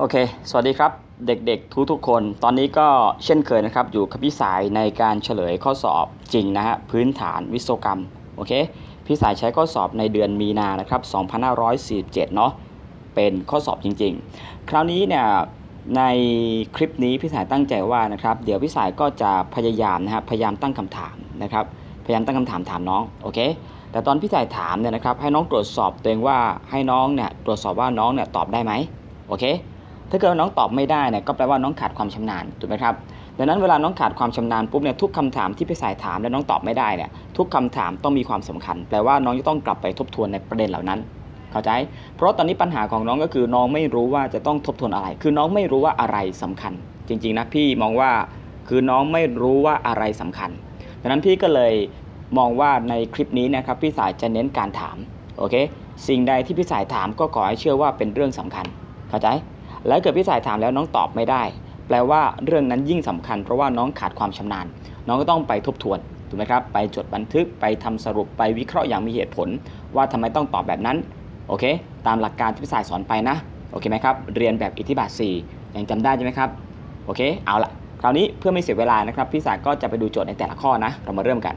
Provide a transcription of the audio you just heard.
โอเค สวัสดีครับเด็กๆทุกๆคน ตอนนี้ก็เช่นเคยนะครับ อยู่กับพี่สายในการเฉลยข้อสอบจริงนะฮะพื้นฐานวิศวกรรม โอเค พี่สายใช้ข้อสอบในเดือนมีนานะครับ 2547 เนาะเป็นข้อสอบจริง ๆ คราวนี้เนี่ยในคลิปนี้พี่สายตั้งใจว่านะครับ เดี๋ยวพี่สายก็จะพยายามนะฮะพยายามตั้งคำถามนะครับ พยายามตั้งคำถามถามน้องโอเค แต่ตอนพี่สายถามเนี่ยนะครับให้น้องตรวจสอบตัวเองว่าให้น้องเนี่ยตรวจสอบว่าน้องเนี่ยตอบได้ไหมโอเค ถ้าเกิดว่าน้องตอบไม่ได้เนี่ยก็แปลว่าน้องขาดความชำนาญถูกไหมครับดังนั้นเวลาน้องขาดความชำนาญปุ๊บเนี่ยทุกคำถามที่พี่สายถามแล้วน้องตอบไม่ได้เนี่ยทุกคำถามต้องมีความสำคัญ แปลว่าน้องจะต้องกลับไปทบทวนในประเด็นเหล่านั้นเข้าใจ เพราะตอนนี้ปัญหาของน้องก็คือน้องไม่รู้ว่าจะต้องทบทวนอะไร คือน้องไม่รู้ว่าอะไรสำคัญ จริงๆนะพี่มองว่าคือน้องไม่รู้ว่าอะไรสำคัญดังนั้นพี่ก็เลยมองว่าในคลิปนี้นะครับพี่สายจะเน้นการถามโอเคสิ่งใดที่พี่สายถามก็ขอให้เชื่อว่าเป็นเรื่องสำคัญ เข้าใจ แล้วเกิดพี่สายถามแล้วน้องตอบไม่ได้ แปลว่าเรื่องนั้นยิ่งสำคัญ เพราะว่าน้องขาดความชำนาญ น้องก็ต้องไปทบทวนถูกไหมครับ ไปจดบันทึกไปทำสรุปไปวิเคราะห์อย่างมีเหตุผล ว่าทำไมต้องตอบแบบนั้นโอเค ตามหลักการที่พี่สายสอนไปนะโอเคไหมครับเรียนแบบอิทธิบาท 4 ยังจำได้ใช่ไหมครับโอเคเอาละคราวนี้เพื่อไม่เสียเวลานะครับพี่สายก็จะไปดูโจทย์ในแต่ละข้อนะ เรามาเริ่มกัน